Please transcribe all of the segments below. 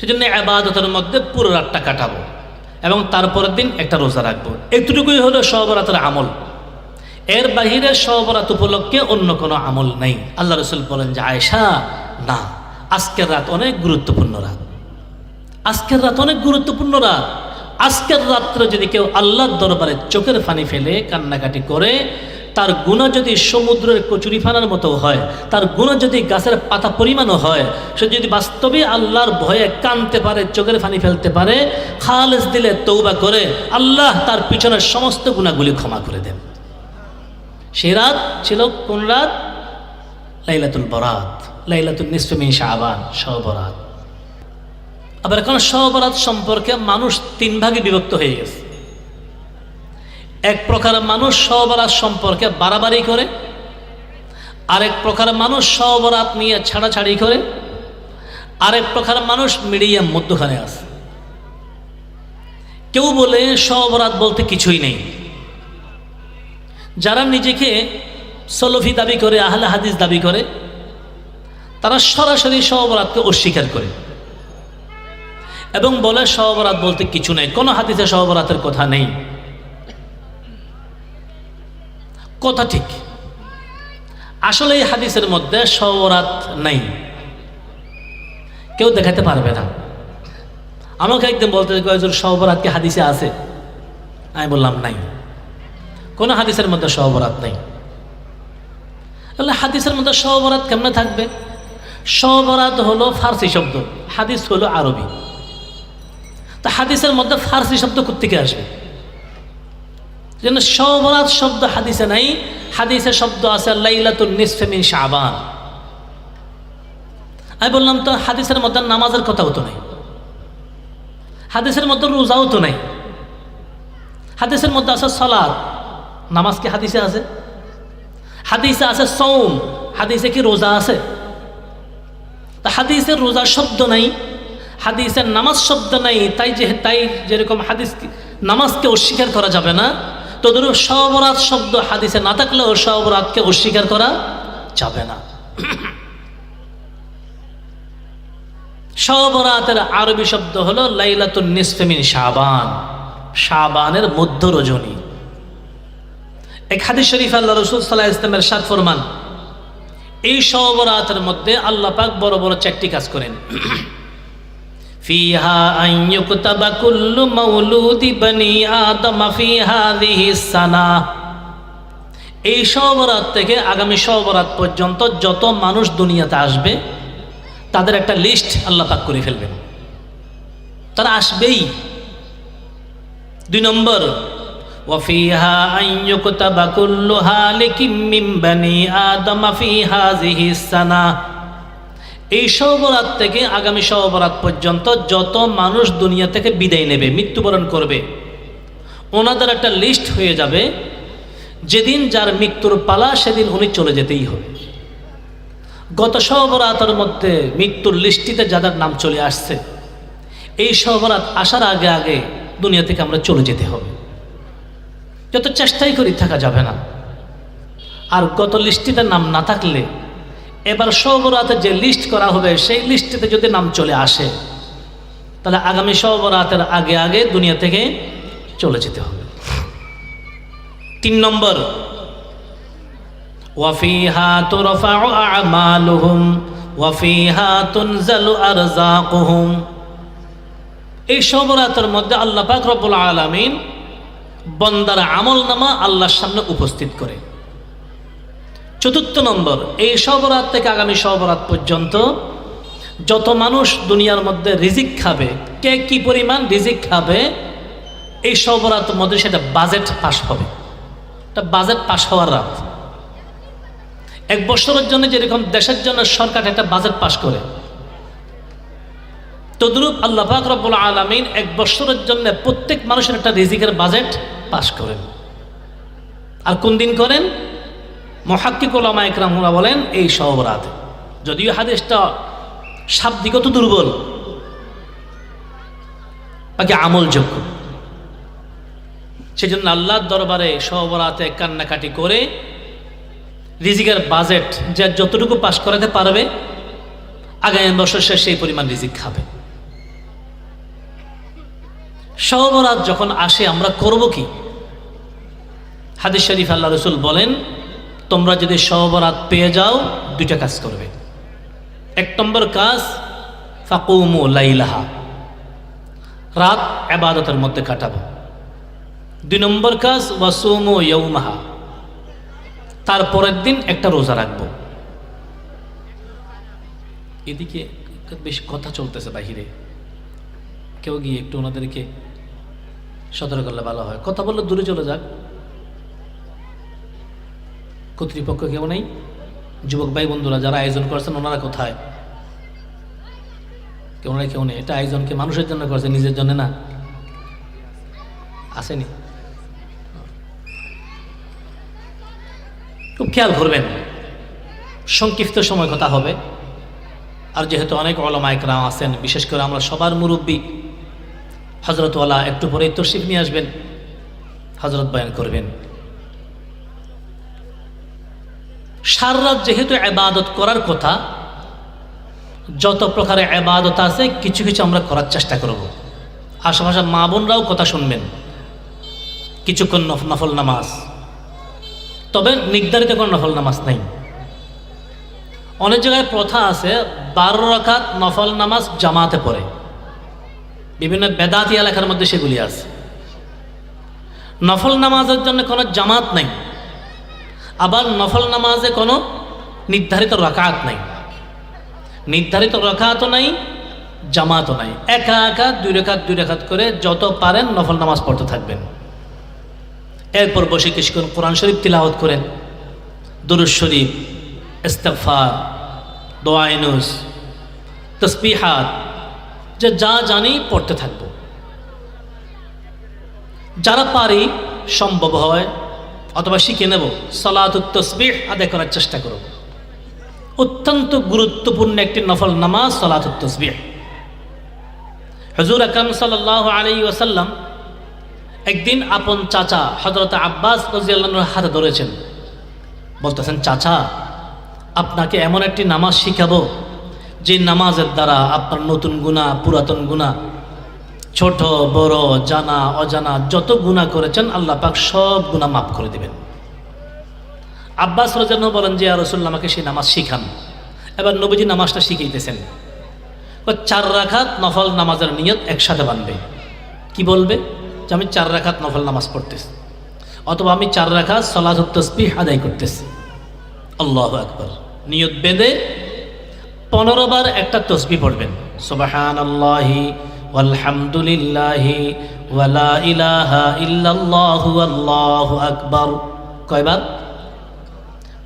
সেজন্য আবাদতের মধ্যে পুরো রাতটা কাটাবো এবং তারপরের দিন একটা রোজা রাখব। এতটুকুই হলো সবরাতের আমল। এর বাহিরে সবরাত উপলক্ষে অন্য কোনো আমল নেই। আল্লাহ রসুল বলেন যে আয়সা না, আজকের রাত অনেক গুরুত্বপূর্ণ রাত। আজকের রাত অনেক গুরুত্বপূর্ণ রাত। আজকের রাত্রে যদি কেউ আল্লাহর দরবারে চোখের ফানি ফেলে, কান্নাকাটি করে তার গুণা যদি সমুদ্রের কচুরি ফানার মতো হয়, তার গুণা যদি গাছের পাতা পরিমাণও হয়, সে যদি বাস্তবে আল্লাহর ভয়ে কানতে পারে, চোখের ফানি ফেলতে পারে খালেজ দিলে তৌবা করে, আল্লাহ তার পিছনের সমস্ত গুণাগুলি ক্ষমা করে দেন। সেই রাত ছিল কোন রাত? লাইলাতুল বরাত লাইলাতুল নিসফেমিন শাহবান সহবরাত আবার এখন সহবরাত সম্পর্কে মানুষ তিন ভাগে বিভক্ত হয়ে গেছে। এক প্রকার মানুষ সহবরাত সম্পর্কে বাড়াবাড়ি করে, আরেক প্রকার মানুষ সহবরাত নিয়ে ছাড়াছাড়ি করে, আরেক প্রকার মানুষ মিডিয়াম মধ্যখানে আছে। কেউ বলে সহবরাত বলতে কিছুই নেই। যারা নিজেকে সলফি দাবি করে, আহলে হাদিস দাবি করে, তারা সরাসরি সহবরাতকে অস্বীকার করে এবং বলে সহবরাত বলতে কিছু নেই। কোনো হাদিসে সহবরাতের কথা নেই। কথা ঠিক। আসলে এই হাদিসের মধ্যে সহবরাত নেই। কেউ দেখাতে পারবে না। আমাকে একদিন বলতে কয়েকজন সহবরাত কি হাদিসে আছে? আমি বললাম, নাই। কোনো হাদিসের মধ্যে সহবরাত নেই। তাহলে হাদিসের মধ্যে সহবরাত কেমনে থাকবে? সহবরাত হলো ফার্সি শব্দ, হাদিস হলো আরবি। তা হাদিসের মধ্যে ফার্সি শব্দ কোথেকে আসবে? যেন সহবরাত শব্দ হাদিসে নাই, হাদিসে শব্দ আছে লাইলাতুল নিসফেমিন শাবান। আমি বললাম, তো হাদিসের মধ্যে নামাজের কথাও তো নাই। হাদিসের মধ্যে রোজাও তো নাই। হাদিসের মধ্যে আছে সলাদ নামাজ কি হাদিসে আছে? হাদিসে আছে সৌম হাদিসে কি রোজা আছে? তা হাদিসের রোজা শব্দ নাই হাদিসের নামাজ শব্দ নাই, তাই যে তাই যেরকম হাদিস নামাজকে অস্বীকার করা যাবে না তদুরূপ সবরাত শব্দ হাদিসে না থাকলেও সবরাতকে অস্বীকার করা যাবে না। সবরাতের আরবি শব্দ হলো লাইলাতুন নিসফেমিন শাবান। শাবানের মধ্য রজনী। এক হাদিস শরীফ আল্লাহ রসুল সাল্লাহ ইসলামের সাত ফরমান, এই সবরাতের মধ্যে আল্লাহ পাক বড় বড় চারটি কাজ করেন। ফিহা আন ইউকতাবা কুল্লু মাউলুদি বনি আদম ফি হাযিহি সানা এই সবরাত থেকে আগামী সবরাত পর্যন্ত যত মানুষ দুনিয়াতে আসবে তাদের একটা লিস্ট আল্লাহ পাক করে ফেলবেন তারা আসবেই দুই নম্বর وفيها أن يكتب كل هالك من بني آدم في هذه السنة এই সহবরাত থেকে আগামী সহবরাত পর্যন্ত যত মানুষ দুনিয়া থেকে বিদায় নেবে, মৃত্যুবরণ করবে, ওনাদের একটা লিস্ট হয়ে যাবে, যেদিন যার মৃত্যুর পালা সেদিন উনি চলে যেতেই হবে। গত সহবরাতের মধ্যে মৃত্যুর লিস্টিতে যাদের নাম চলে আসছে, এই সহবরাত আসার আগে আগে দুনিয়া থেকে আমরা চলে যেতে হবে। যত চেষ্টাই করি থাকা যাবে না। আর গত লিস্টিতে নাম না থাকলে এবার সবরাতে যে লিস্ট করা হবে, সেই লিস্টিতে যদি নাম চলে আসে, তাহলে আগামী সবরাতের আগে আগে দুনিয়া থেকে চলে যেতে হবে। তিন নম্বর, ওয়াফিহা তুরফাউ আমালুহুম, ওয়াফিহা তুনজালু আরজাকুহুম। এই সবরাতের মধ্যে আল্লাহ পাক রব্বুল আলামিন বন্দার আমল নামা আল্লাহর সামনে উপস্থিত করে। চতুর্থ নম্বর, এই সবরাত থেকে আগামী সবরাত পর্যন্ত যত মানুষ দুনিয়ার মধ্যে রিজিক খাবে, কে কি পরিমাণ রিজিক খাবে, এই সবরাত মধ্যে সেটা বাজেট পাশ হবে। এটা বাজেট পাশ হওয়ার রাত। এক বছরের জন্য যেরকম দেশের জন্য সরকার একটা বাজেট পাশ করে, তদ্রুপ আল্লাহ রব্বুল আলমিন এক বছরের জন্য প্রত্যেক মানুষের একটা রিজিকের বাজেট পাশ করেন। আর কোন দিন করেন? মহাক্কিক ওলামা একরামুরা বলেন, এই সবরাতে যদিও হাদিসটা শাব্দিগত দুর্বল, বাকি আমলযোগ্য। সেজন্য আল্লাহর দরবারে সবরাতে কান্নাকাটি করে রিজিকের বাজেট যে যতটুকু পাশ করাতে পারবে, আগামী বছর সে সেই পরিমাণ রিজিক খাবে। সহবরাত যখন আসে, আমরা করব কি? হাদিস শরীফ আল্লাহ রসুল বলেন তোমরা যদি সহবরাত পেয়ে যাও, দুইটা কাজ করবে। এক নম্বর কাজ, ফাকুমু লাইলাহা। রাত আবাদতের মধ্যে কাটাবো। দুই নম্বর কাজ, ওয়াসুমু ইয়ৌমাহা তারপরের দিন একটা রোজা রাখব। এদিকে বেশ কথা চলতেছে বাহিরে। কেউ গিয়ে একটু ওনাদেরকে সতর্ক করলে ভালো হয়। কথা বললে দূরে চলে যাক। কর্তৃপক্ষ কেউ নেই? যুবক ভাই বন্ধুরা, যারা আয়োজন করছেন, ওনারা কোথায়? কেউ নেই কেউ নেই। এটা আয়োজনকে মানুষের জন্য করছে, নিজের জন্য না। আসেনি? খুব খেয়াল করবেন, সংক্ষিপ্ত সময় কথা হবে। আর যেহেতু অনেক অলমায়করাম আছেন, বিশেষ করে আমরা সবার মুরব্বী হজরতওয়ালা একটু পরেই তসিফ নিয়ে আসবেন হজরত বয়ান করবেন। সার রাত যেহেতু এবাদত করার কথা, যত প্রকারের এবাদত আছে, কিছু কিছু আমরা করার চেষ্টা করব। আশেপাশে মা বোনরাও কথা শুনবেন। কিছুক্ষণ নফ- নফল নামাজ। তবে নির্ধারিত কোনো নফল নামাজ নাই। অনেক জায়গায় প্রথা আছে, বারো রাখাত নফল নামাজ জামাতে পড়ে। বিভিন্ন বেদাতি এলাকার মধ্যে সেগুলি আছে। নফল নামাজের জন্য কোনো জামাত নাই। আবার নফল নামাজে কোনো নির্ধারিত রাকাত নাই। নির্ধারিত রাকাতও নাই, জামাতও নাই। একা একা দুই রেখাত দুই রেখাত করে যত পারেন নফল নামাজ পড়তে থাকবেন। এরপর বসে কিছুক্ষণ কোরআন শরীফ তিলাওয়াত করেন। দুরুজ শরীফ ইস্তফার দোয়াইনুস তসবিহাত, যে যা জানি পড়তে থাকব। যারা পারি, সম্ভব হয় অথবা শিখে নেব। সলাতুত তসবিহ আদায় করার চেষ্টা করব। অত্যন্ত গুরুত্বপূর্ণ একটি নফল নামাজ সলাতুত তসবিহ। হজুর আকরম সাল্লাহ আলী ওয়াসাল্লাম একদিন আপন চাচা হজরত আব্বাস রাজিয়াল্লাহর হাতে ধরেছেন। বলতেছেন, চাচা, আপনাকে এমন একটি নামাজ শিখাবো, যে নামাজের দ্বারা আপনার নতুন গুণা পুরাতন গুণা ছোট, বড়, জানা, অজানা, যত গুণা করেছেন আল্লাহ পাক সব গুণা মাফ করে দিবেন। আব্বাস রাজান বলেন যে রসুল্লাহ আমাকে সেই নামাজ শিখান। এবার নবীজি নামাজটা শিখাইতেছেন। ও চার রাখাত নফল নামাজের নিয়ত একসাথে বানবে। কি বলবে? যে, আমি চার রাখাত নফল নামাজ পড়তেছি। অথবা আমি চার রাখাত সলাহ তসবিহ আদায় করতেছি। আল্লাহ আকবর। নিয়ত বেঁধে পনেরো বার একটা তসবি পড়বেন। সুবাহান আল্লাহি ওয়ালহামদুলিল্লাহি ওয়ালা ইলাহা ইল্লাল্লাহু আল্লাহু আকবার। কয়বার?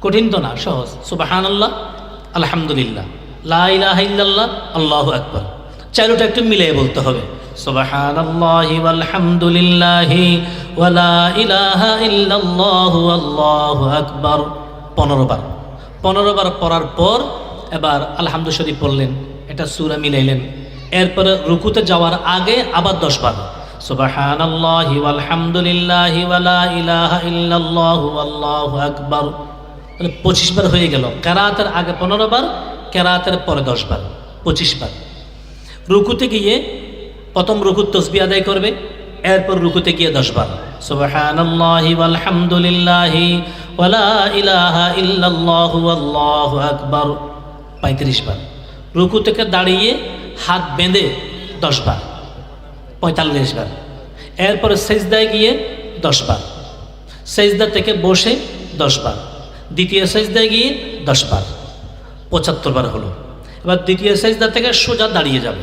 কঠিন তো না, সহজ। সুবাহান আল্লাহ আলহামদুলিল্লাহ। লা ইলাহা ইল্লাল্লাহ, আল্লাহু আকবার। চাইলোটা একটু মিলিয়ে বলতে হবে। সুবাহান আল্লাহি ওয়ালহামদুলিল্লাহি ওয়ালা ইলাহা ইল্লাল্লাহু আল্লাহু আকবার। পনেরো বার। পনেরো বার পড়ার পর এবার আলহামদু শরীফ পড়লেন। এটা সুরা মিলাইলেন। এরপরে রুকুতে যাওয়ার আগে আবার দশ বার। সুবাহান আল্লাহি আলহামদুলিল্লাহি ওয়ালা ইলাহা পঁচিশ বার হয়ে গেল। কেরাতের আগে পনেরো বার, কেরাতের পরে দশ বার। পঁচিশ বার। রুকুতে গিয়ে প্রথম রুকুর তসবি আদায় করবে, এরপর রুকুতে গিয়ে দশ বার। সুবহানাল্লাহি ওয়ালহামদুলিল্লাহি ওয়ালা ইলাহা পঁয়ত্রিশ বার। রুকু থেকে দাঁড়িয়ে হাত বেঁধে দশ বার, পঁয়তাল্লিশ বার। এরপরে সেজদায় গিয়ে দশ বার। সেজদা থেকে বসে দশ বার। দ্বিতীয় সেজদায় গিয়ে দশ বার। পঁচাত্তর বার হলো। এবার দ্বিতীয় সেজদা থেকে সোজা দাঁড়িয়ে যাবে,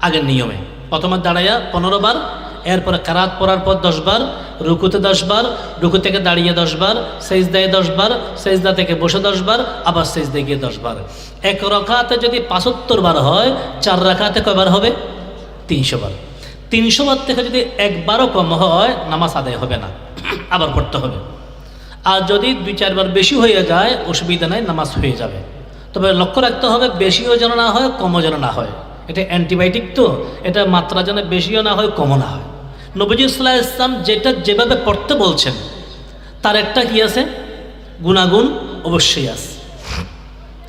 আগের নিয়মে। প্রথমে দাঁড়াইয়া পনেরো বার, এরপরে কারাত পড়ার পর দশ বার, রুকুতে দশ বার, রুকু থেকে দাঁড়িয়ে দশ বার, সেজদায় দশ বার, সেজদা থেকে বসে দশ বার, আবার সেজদায় গিয়ে দশ বার। এক রকাতে যদি পাঁচাত্তর বার হয়, চার রাখাতে কয়বার হবে? তিনশো বার। তিনশো বার থেকে যদি একবারও কম হয়, নামাজ আদায় হবে না। আবার পড়তে হবে। আর যদি দুই চারবার বেশি হয়ে যায়, অসুবিধা নাই, নামাজ হয়ে যাবে। তবে লক্ষ্য রাখতে হবে, বেশিও যেন না হয়, কমও যেন না হয়। এটা অ্যান্টিবায়োটিক তো, এটা মাত্রা যেন বেশিও না হয়, কমও না হয়। নবীজ ইসলাম ইসলাম যেটা যেভাবে পড়তে বলছেন, তার একটা কি আছে? গুণাগুণ অবশ্যই আছে।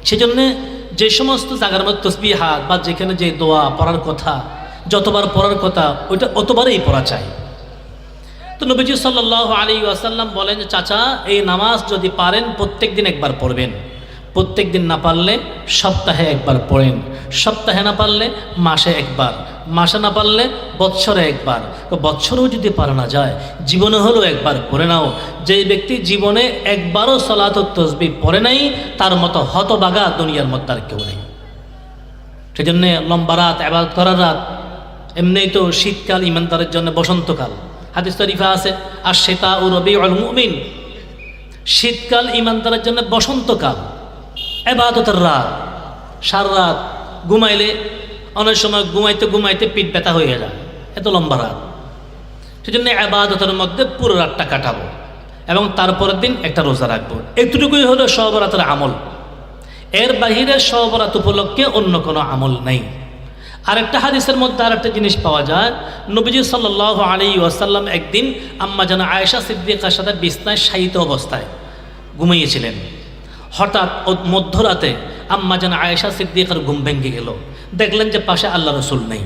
সেজন্যে যে সমস্ত জায়গার মধ্যে তসবি হাত বা যেখানে যে দোয়া পড়ার কথা, যতবার পড়ার কথা, ওইটা অতবারই পড়া চাই। তো নবীজি সাল্লাহ আলী আসাল্লাম বলেন যে, চাচা, এই নামাজ যদি পারেন প্রত্যেক দিন একবার পড়বেন। প্রত্যেক দিন না পারলে সপ্তাহে একবার পড়েন। সপ্তাহে না পারলে মাসে একবার। মাসে না পারলে বৎসরে একবার। বৎসরেও যদি পারা না যায়, জীবনে হলেও একবার করে নাও। যেই ব্যক্তি জীবনে একবারও সলাত তসবি পড়ে নাই, তার মতো হতবাগা দুনিয়ার মধ্যে আর কেউ নেই। সেই জন্যে লম্বা রাত, আবাদত করার রাত এমনিই তো শীতকাল, ইমানদারের জন্য বসন্তকাল। হাদিস তরিফা আছে আর সেতা ও রবি অল মুমিন। শীতকাল, ইমানদারের জন্য বসন্তকাল। এবাদতের রাত। সার রাত ঘুমাইলে অনেক সময় ঘুমাইতে ঘুমাইতে পিঠ ব্যথা হয়ে যায়। এত লম্বা রাত। সেজন্য আবাদতের মধ্যে পুরো রাতটা কাটাবো এবং তারপরের দিন একটা রোজা রাখব। এতটুকুই হলো সহবরাতের আমল। এর বাহিরে সহবরাত উপলক্ষে অন্য কোনো আমল নেই। আরেকটা হাদিসের মধ্যে আরেকটা জিনিস পাওয়া যায়। নবীজি সাল্লাহ আলী ওয়াসাল্লাম একদিন আম্মা যেন আয়েশা সিদ্দিকার সাথে বিছনায় শায়িত অবস্থায় ঘুমিয়েছিলেন। হঠাৎ মধ্যরাতে আম্মা যেন আয়েশা সিদ্দিকার ঘুম ভেঙে গেল। দেখলেন যে পাশে আল্লাহ রসুল নেই।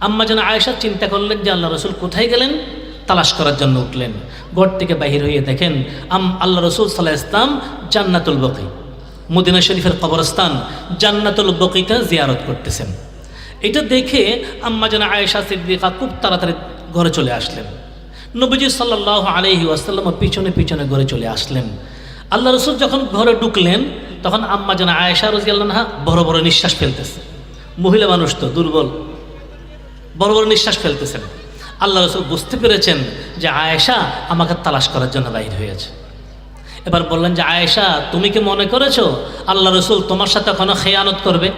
আম্মা যেন আয়েশা চিন্তা করলেন যে আল্লাহ রসুল কোথায় গেলেন? তালাশ করার জন্য উঠলেন। ঘর থেকে বাহির হয়ে দেখেন আম আল্লাহ রসুল সাল্লাহ ইসলাম জান্নাতুল বকি। মদিনা শরীফের কবরস্থান জান্নাতুল বকিতে জিয়ারত করতেছেন। এটা দেখে আম্মা যেন আয়েশা সিদ্দিকা খুব তাড়াতাড়ি ঘরে চলে আসলেন। নবীজি সাল্লাহ আলহি আসাল্লাম পিছনে পিছনে ঘরে চলে আসলেন। আল্লাহ রসুল যখন ঘরে ঢুকলেন, তখন আম্মা যেন আয়েশা রাজিয়াল্লাহা বড় বড় নিঃশ্বাস ফেলতেছে। মহিলা মানুষ তো, দুর্বল। বড় বড় নিঃশ্বাস ফেলতেছেন। আল্লাহ রসুল বুঝতে পেরেছেন যে আয়েশা আমাকে তালাশ করার জন্য বাহির হয়েছে। এবার বললেন যে, আয়েশা, তুমি কি মনে করেছ আল্লাহ রসুল তোমার সাথে এখনও খেয়ানত করবে?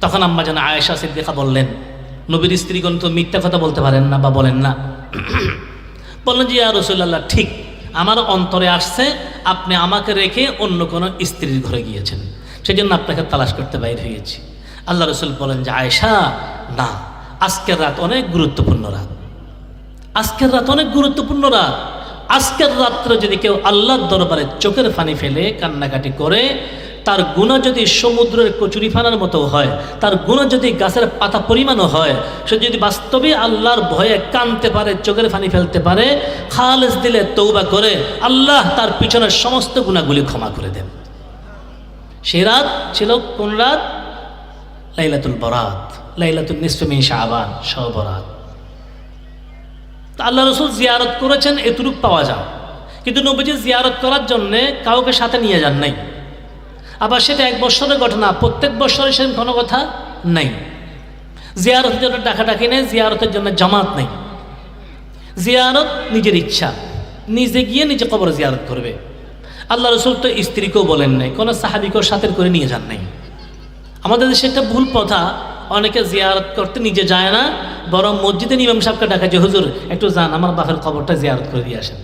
তখন আম্মা যেন আয়েশা সিদ্দিকা বললেন, নবীর স্ত্রীগণ তো মিথ্যা কথা বলতে পারেন না বা বলেন না। বললেন যে, ইয়া রসুল্লাহ ঠিক, আমার অন্তরে আসছে, আপনি আমাকে রেখে অন্য কোনো স্ত্রীর ঘরে গিয়েছেন। সেই জন্য আপনাকে তালাশ করতে বাইর হয়েছি। আল্লাহ রসুল বলেন যে, আয়েশা, না, আজকের রাত অনেক গুরুত্বপূর্ণ রাত। আজকের রাত অনেক গুরুত্বপূর্ণ রাত। আজকের রাত্রে যদি কেউ আল্লাহর দরবারে চোখের ফানি ফেলে, কান্নাকাটি করে, তার গুণা যদি সমুদ্রের কচুরি ফানার মতো হয়, তার গুণা যদি গাছের পাতা পরিমাণও হয়, সে যদি বাস্তবে আল্লাহর ভয়ে কানতে পারে, চোখের ফানি ফেলতে পারে খালেজ দিলে তৌবা করে, আল্লাহ তার পিছনের সমস্ত গুণাগুলি ক্ষমা করে দেন। সে রাত ছিল কোন রাত? লাইলাতুল বরাত লাইলাতুল নিসফেমি শাহবান সবরাত তা আল্লাহ রসুল জিয়ারত করেছেন, এতটুক পাওয়া যায়। কিন্তু নবীজি জিয়ারত করার জন্যে কাউকে সাথে নিয়ে যান নাই। আবার সেটা এক বছরের ঘটনা, প্রত্যেক বছরে সেরকম কোনো কথা নেই। জিয়ারতের জন্য ডাকাডাকি নেই, জিয়ারতের জন্য জামাত নেই। জিয়ারত নিজের ইচ্ছা, নিজে গিয়ে নিজে কবর জিয়ারত করবে। আল্লাহ রসুল তো স্ত্রীকেও বলেন নাই, কোনো সাহাবিকেও সাথে করে নিয়ে যান নাই। আমাদের দেশে একটা ভুল কথা অনেকে জিয়ারত করতে নিজে যায় না, বরং মসজিদে ইমাম সাহেবকে ডাকা যে, হুজুর, একটু যান, আমার বাপের কবরটা জিয়ারত করে দিয়ে আসেন।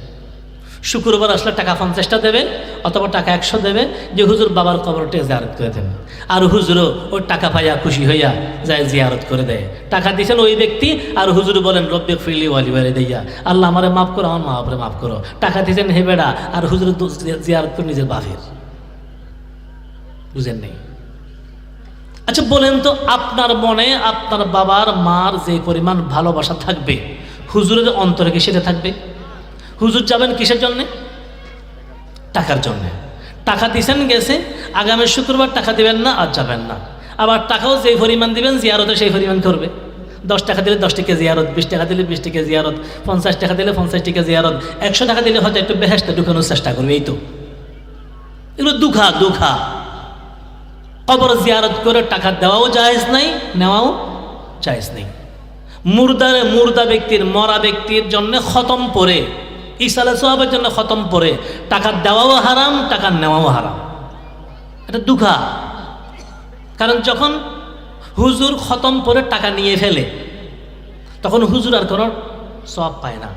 শুক্রবার আসলে টাকা পঞ্চাশটা দেবেন, অথবা টাকা একশো দেবেন, যে, হুজুর, বাবার কবরটা জিয়ারত করে দেন। আর হুজুরও ওই টাকা পাইয়া খুশি হইয়া যায় জিয়ারত করে দেয়। টাকা দিয়েছেন ওই ব্যক্তি, আর হুজুর বলেন, রব্বে ফিরলি ওয়ালি বাড়ি দিয়া আল্লাহ আমারে মাফ করো, আমার মা বাপরে মাফ করো। টাকা দিয়েছেন হে বেড়া, আর হুজুর জিয়ারত করে নিজের বাপের। বুঝেন নেই? আচ্ছা বলেন তো, আপনার মনে আপনার বাবার মার যে পরিমাণ ভালোবাসা থাকবে, হুজুরের অন্তরে কি সেটা থাকবে? হুজুর যাবেন কিসের জন্যে? টাকার জন্যে। টাকা দিছেন, গেছে, আগামী শুক্রবার টাকা দিবেন না, আর যাবেন না। আবার টাকাও যেই পরিমাণ দিবেন, জিয়ারতে সেই পরিমাণ করবে। দশ টাকা দিলে দশ টাকা জিয়ারত, বিশ টাকা দিলে বিশ টাকা জিয়ারত, পঞ্চাশ টাকা দিলে পঞ্চাশ টাকা জিয়ারত, একশো টাকা দিলে হয়তো একটু বেহেসটা ঢুকানোর চেষ্টা করবে, এই তো। এগুলো দুঃখা দুঃখা কবর জিয়ারত করে টাকা দেওয়াও জায়েজ নাই, নেওয়াও জায়েজ নেই। মুর্দারে মুর্দা ব্যক্তির, মরা ব্যক্তির জন্য খতম পরে ইসালে সোহাবের জন্য খতম পরে, টাকা দেওয়াও হারাম, টাকা নেওয়াও হারাম। এটা দুঃখা। কারণ যখন হুজুর খতম পরে টাকা নিয়ে ফেলে, তখন হুজুর আর কোনো সব পায় না।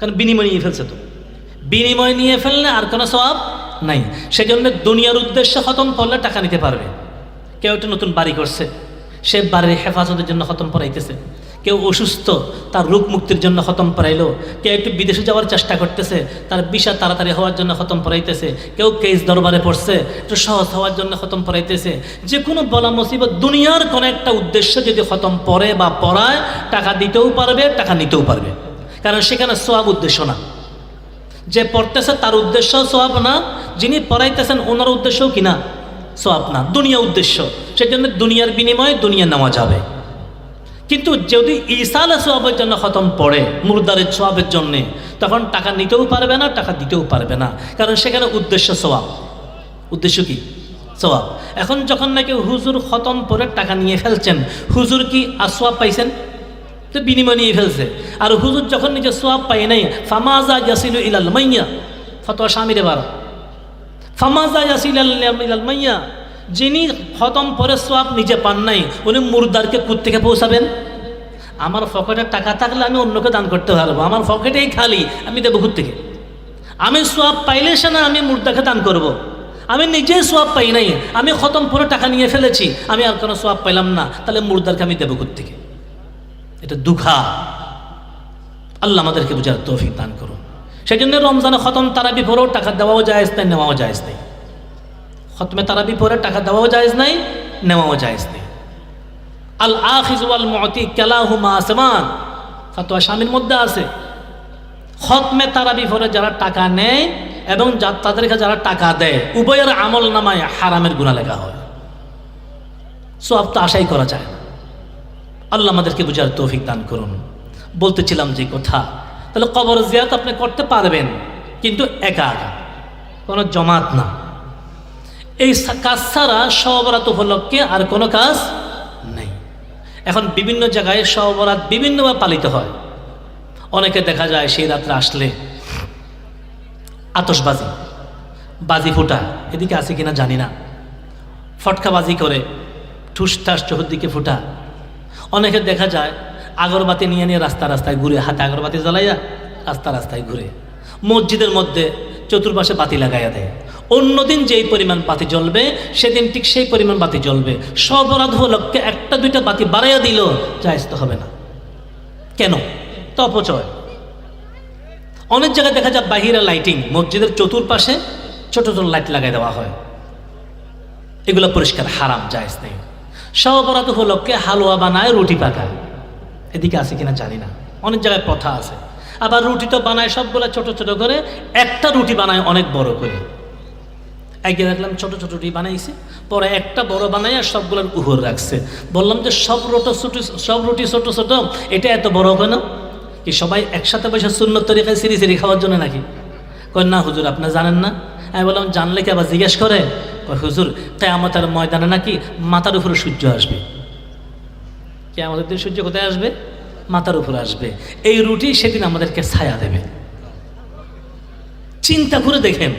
কারণ বিনিময় নিয়ে ফেলছে তো। বিনিময় নিয়ে ফেললে আর কোনো সব নাই। সেজন্য দুনিয়ার উদ্দেশ্যে খতম করলে টাকা নিতে পারবে। কেউ একটা নতুন বাড়ি করছে, সে বাড়ির হেফাজতের জন্য খতম পড়াইতেছে কেউ অসুস্থ, তার রোগ মুক্তির জন্য খতম পড়াইলো কেউ একটু বিদেশে যাওয়ার চেষ্টা করতেছে, তার বিষা তাড়াতাড়ি হওয়ার জন্য খতম পড়াইতেছে কেউ কেস দরবারে পড়ছে, একটু সহজ হওয়ার জন্য খতম পড়াইতেছে যে কোনো বলা মুসিবত দুনিয়ার কোনো একটা উদ্দেশ্য যদি খতম পড়ে বা পড়ায়, টাকা দিতেও পারবে, টাকা নিতেও পারবে। কারণ সেখানে সোয়াব উদ্দেশ্য না। যে পড়তেছে তার উদ্দেশ্য সোয়াব না, যিনি পড়াইতেছেন ওনার উদ্দেশ্যও কিনা সোয়াব না, দুনিয়া উদ্দেশ্য। সেজন্য দুনিয়ার বিনিময়ে দুনিয়া নেওয়া যাবে কিন্তু যদি ইসাল সোয়াবের জন্য খতম পড়ে, মুরদারের সোয়াবের জন্যে, তখন টাকা নিতেও পারবে না, টাকা দিতেও পারবে না। কারণ সেখানে উদ্দেশ্য সোয়াব উদ্দেশ্য কি? সোয়াব এখন যখন নাকি হুজুর খতম পরে টাকা নিয়ে ফেলছেন, হুজুর কি আসোয়াব পাইছেন? তো বিনিময় নিয়ে ফেলছে। আর হুজুর যখন নিজে সোয়াব পাই নাই, ফামাজা ইয়াসিলু ইলাল মাইয়া, ফতোয়া স্বামীর এবার ফামাজা ইয়াসিল ইলাল মাইয়া, যিনি খতম পরে সোয়াব নিজে পান নাই, উনি মুর্দারকে থেকে পৌঁছাবেন। আমার পকেটে টাকা থাকলে আমি অন্যকে দান করতে পারব, আমার পকেটেই খালি, আমি দেবো ঘুর থেকে। আমি সোয়াব পাইলে সে না আমি মুর্দাকে দান করব। আমি নিজেই সোয়াব পাই নাই, আমি খতম পরে টাকা নিয়ে ফেলেছি, আমি আর কোনো সোয়াব পাইলাম না, তাহলে মুর্দারকে আমি দেবো থেকে। এটা দুঃখা আল্লাহ আমাদেরকে বুঝার তৌফিক দান করুন। সেই জন্য রমজানে খতম, তারাবি পরেও টাকা দেওয়াও জায়েজ নাই, নেওয়াও জায়েজ নেই। খতমে তারাবি পরে টাকা দেওয়াও জায়েজ নাই, নেওয়াও জায়েজ নেই। আল আখিজ ওয়াল মতি কেলাহুমা আসমান ফতোয়া স্বামীর মধ্যে আছে। খতমে তারাবি পরে যারা টাকা নেয় এবং তাদেরকে যারা টাকা দেয়, উভয়ের আমল নামায় হারামের গুণা লেখা হয়। সব তো আশাই করা যায় আল্লাহ আমাদেরকে বুঝার তৌফিক দান করুন। বলতেছিলাম যে কথা, তাহলে কবর জিয়াত আপনি করতে পারবেন, কিন্তু একা একা কোনো জমাত না। এই কাজ ছাড়া সবরাত উপলক্ষে আর কোনো কাজ নেই। এখন বিভিন্ন জায়গায় সবরাত বিভিন্নভাবে পালিত হয়। অনেকে দেখা যায় সেই রাত্রে আসলে আতসবাজি বাজি ফুটা, এদিকে আছে কিনা জানি না। ফটকাবাজি করে ঠুস ঠাস চতুর্দিকে ফুটা অনেকে দেখা যায় আগরবাতি নিয়ে নিয়ে রাস্তা রাস্তায় ঘুরে, হাতে আগরবাতি জ্বালাইয়া রাস্তা রাস্তায় ঘুরে। মসজিদের মধ্যে চতুর্পাশে বাতি লাগাইয়া দেয়। অন্যদিন যেই পরিমাণ বাতি জ্বলবে, সেদিন ঠিক সেই পরিমাণ বাতি জ্বলবে। লক্ষ্যে একটা দুইটা বাতি বাড়াইয়া দিল, জায়জ তো হবে না। কেন? তো অপচয়। অনেক জায়গায় দেখা যায় বাহিরে লাইটিং, মসজিদের চতুর্পাশে ছোট ছোট লাইট লাগাই দেওয়া হয়। এগুলো পরিষ্কার, হারাম, জায়েজ নেই। সব অপরাধ উপলক্ষে হালুয়া বানায়, রুটি পাকায়। এদিকে আছে কিনা জানি না। অনেক জায়গায় প্রথা আছে। আবার রুটি তো বানায় সবগুলো ছোট ছোট করে, একটা রুটি বানায় অনেক বড় করে। একদিন দেখলাম ছোট ছোট রুটি বানাইছে, পরে একটা বড় বানাই আর সবগুলোর উহর রাখছে। বললাম যে সব রোটো ছোট, সব রুটি ছোট ছোট, এটা এত বড় হবে না? কি সবাই একসাথে বসে শূন্য তরিকায় সিঁড়ি সিঁড়ি খাওয়ার জন্য নাকি? কয় না হুজুর, আপনি জানেন না? আমি বললাম, জানলে কি আবার জিজ্ঞেস করে? হুজুর, কেয়ামতের ময়দানে নাকি মাথার উপরে সূর্য আসবে? কেয়ামতের দিন সূর্য কোথায় আসবে? মাথার উপরে আসবে। এই রুটি সেদিন আমাদেরকে ছায়া দেবে। চিন্তা করে দেখেন,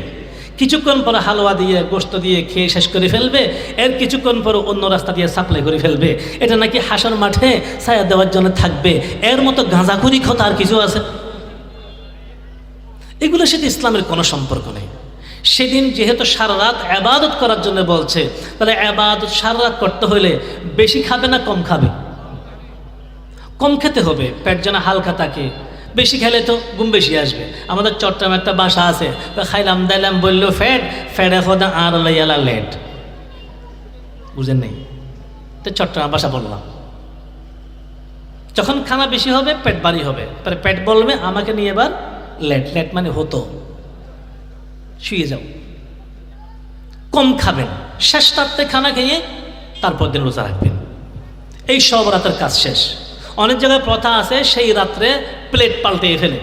কিছুক্ষণ পরে হালুয়া দিয়ে গোস্ত দিয়ে খেয়ে শেষ করে ফেলবে, এর কিছুক্ষণ পরে অন্য রাস্তা দিয়ে সাপ্লাই করে ফেলবে। এটা নাকি হাসার মাঠে ছায়া দেওয়ার জন্য থাকবে। এর মতো গাঁজাখুরি কথা আর কিছু আছে? এগুলোর সাথে ইসলামের কোনো সম্পর্ক নেই। সেদিন যেহেতু সারা রাত আবাদত করার জন্য বলছে, তাহলে আবাদত সারা রাত করতে হলে বেশি খাবে না কম খাবে? কম খেতে হবে, পেট যেন হালকা থাকে। বেশি খেলে তো ঘুম বেশি আসবে। আমাদের চট্টগ্রামে একটা বাসা আছে খাইলাম, দাইলাম, বলল ফ্যাট ফ্যাটে খোদা আর লাইয়ালা লেট। বুঝেন নেই? তো চট্টগ্রাম বাসা বললাম। যখন খানা বেশি হবে, পেট ভারী হবে। পরে পেট বলবে, আমাকে নিয়ে এবার লেট। লেট মানে হতো। শুয়ে যাও। কম খাবেন। শেষ রাত্রে খানা খেয়ে তারপর দিন রোজা রাখবেন। এই সব রাতের কাজ শেষ। অনেক জায়গায় প্রথা আছে, সেই রাত্রে প্লেট পাল্টিয়ে ফেলে।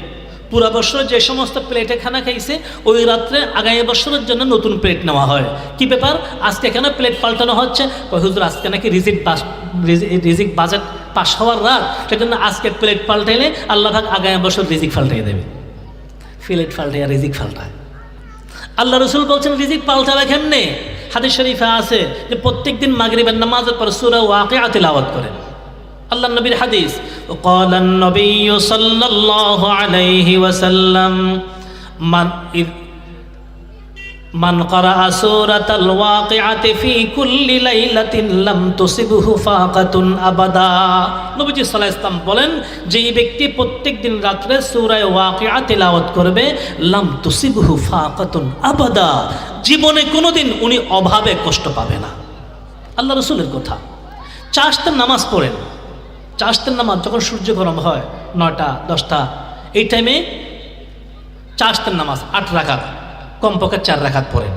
পুরা বছর যে সমস্ত প্লেটে খানা খাইছে, ওই রাত্রে আগামী বছরের জন্য নতুন প্লেট নেওয়া হয়। কি ব্যাপার? আজকে কেন প্লেট পাল্টানো হচ্ছে? হুজুর, আজকে নাকি রিজিক পাস রিজিক বাজেট পাস হওয়ার রাত। সেজন্য আজকে প্লেট পাল্টাইলে আল্লাহ আগামী বছর রিজিক পাল্টাই দেবে। প্লেট পাল্টাইয়া রিজিক পাল্টায়। আল্লাহ রসুল বলছেন রিজিক পাল্টাবে কেমনে হাদিস শরীফে আছে যে প্রত্যেক দিন মাগরিবের নামাজের পর সুরা ওয়াকে তিলাওয়াত করেন আল্লাহ নবীর হাদিস وقال النبي صلى الله عليه وسلم من মান করা সূরাতাল ওয়াকিআতি ফি কুল্লি লাইলাতিন লাম তুসিবহু ফাকাতুন আবাদা। নবীজি সাল্লাল্লাহু ওয়াসাল্লাম বলেন যে এই ব্যক্তি প্রত্যেক দিন রাত্রে সূরা ওয়াকিআ তিলাওয়াত করবে, লাম তুসিবহু ফাকাতুন আবাদা। জীবনে কোনোদিন উনি অভাবে কষ্ট পাবে না। আল্লাহ রসুলের কথা। চাষতের নামাজ পড়েন। চাষতের নামাজ যখন সূর্য গরম হয়, নয়টা, দশটা, এই টাইমে চাষতের নামাজ, আট রাখাত কমপক্ষে চার রাখাত পড়েন।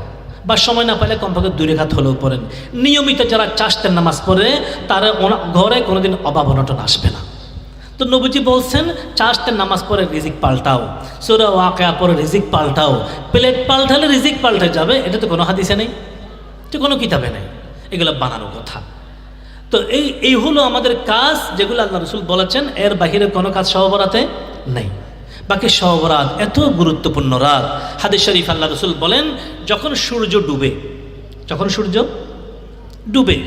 বা সময় না পেলে কমপক্ষে দুই রেখাত হলেও পড়েন। নিয়মিত যারা চাষতের নামাজ পড়ে, তারা ঘরে কোনোদিন অভাব অনটন আসবে না। তো নবীজি বলছেন চাষতের নামাজ পড়ে রিজিক পাল্টাও। সুরা ওয়াকা পরে রিজিক পাল্টাও। প্লেট পাল্টালে রিজিক পাল্টে যাবে, এটা তো কোনো হাদিসে নেই। তো কোনো কিতাবে নেই। এগুলো বানানো কথা। তো এই এই হলো আমাদের কাজ, যেগুলো আল্লাহ রসুল বলেছেন, এর বাহিরে কোনো কাজ সহবরাতে নেই। বাকি সহবরাত এত গুরুত্বপূর্ণ রাত। হাদিস শরীফ আল্লাহ রসুল বলেন, যখন সূর্য ডুবে, যখন সূর্য ডুবে,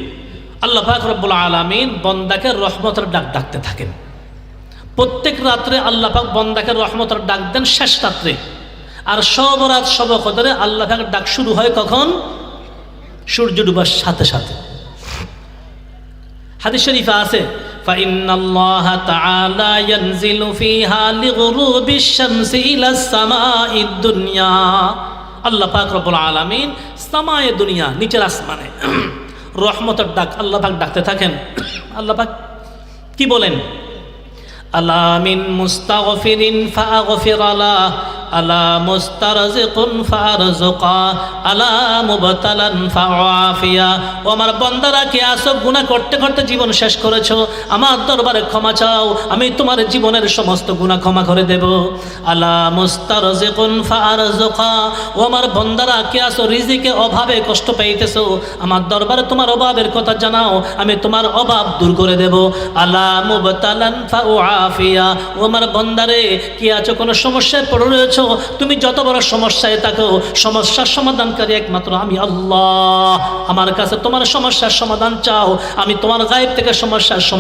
আল্লাহ পাক রব্বুল আলমিন বন্দাকে রহমতের ডাক ডাকতে থাকেন। প্রত্যেক রাত্রে আল্লাহ পাক বন্দাকে রহমতের ডাক দেন শেষ রাত্রে। আর সব রাত সব কদরে আল্লাহ ডাক শুরু হয় কখন? সূর্য ডুবার সাথে সাথে। হাদিস শরীফে আছে فإن الله تعالى ينزل فيها لغروب الشمس إلى السماء الدنيا আল্লাহ পাক রব্বুল আলামিন সামায়ে দুনিয়া নিচের আসমানে রহমতের ডাক আল্লাহ পাক ডাকতে থাকেন আল্লাহ পাক কি বলেন আলা মিন মুস্তাগফিরিন ফাগফির আলা মুস্তারজিকুন ফারজুকা আলা মুবতালান ফাআফিয়া ও আমার বান্দারা, কে আসো গুনাহ করতে করতে জীবন শেষ করেছ। আমার দরবারে ক্ষমা চাও। আমি তোমার জীবনের সমস্ত গুনাহ ক্ষমা করে দেব। আলা মুস্তারজিকুন ফারজুকা ও আমার বান্দারা, কে আসো রিজিকে, অভাবে কষ্ট পাইতেছো। আমার দরবারে তোমার অভাবের কথা জানাও। আমি তোমার অভাব দূর করে দেব। আলা মুবতালান ফাআফিয়া ও আমার বন্দারে, কি আছো? কোনো সমস্যায় পড়ে রয়েছো? তুমি যত বড় সমস্যায় থাকো, সমস্যার সমাধানকারী একমাত্র আমি আল্লাহ। আমার কাছে তোমার সমস্যার সমাধান চাও, আমি তোমার গায়েব থেকে সমস্যার সমাধান